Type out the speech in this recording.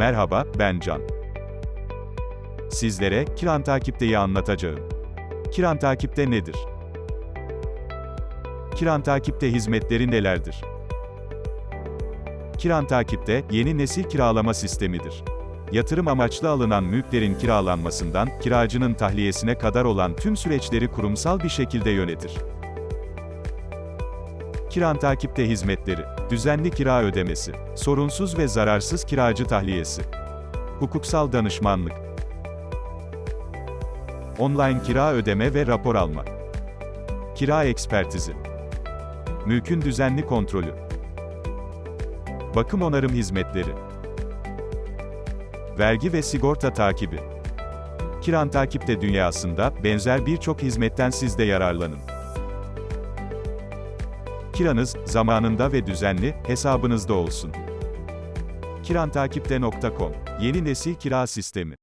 Merhaba, ben Can. Sizlere Kiran Takip'teyi anlatacağım. Kiran Takip'te nedir? Kiran Takip'te hizmetleri nelerdir? Kiran Takip'te yeni nesil kiralama sistemidir. Yatırım amaçlı alınan mülklerin kiralanmasından kiracının tahliyesine kadar olan tüm süreçleri kurumsal bir şekilde yönetir. Kiran Takip'te hizmetleri, düzenli kira ödemesi, sorunsuz ve zararsız kiracı tahliyesi, hukuksal danışmanlık, online kira ödeme ve rapor alma, kira ekspertizi, mülkün düzenli kontrolü, bakım onarım hizmetleri, vergi ve sigorta takibi. Kiran Takip'te dünyasında benzer birçok hizmetten siz de yararlanın. Kiranız, zamanında ve düzenli, hesabınızda olsun. kirantakipte.com Yeni nesil kira sistemi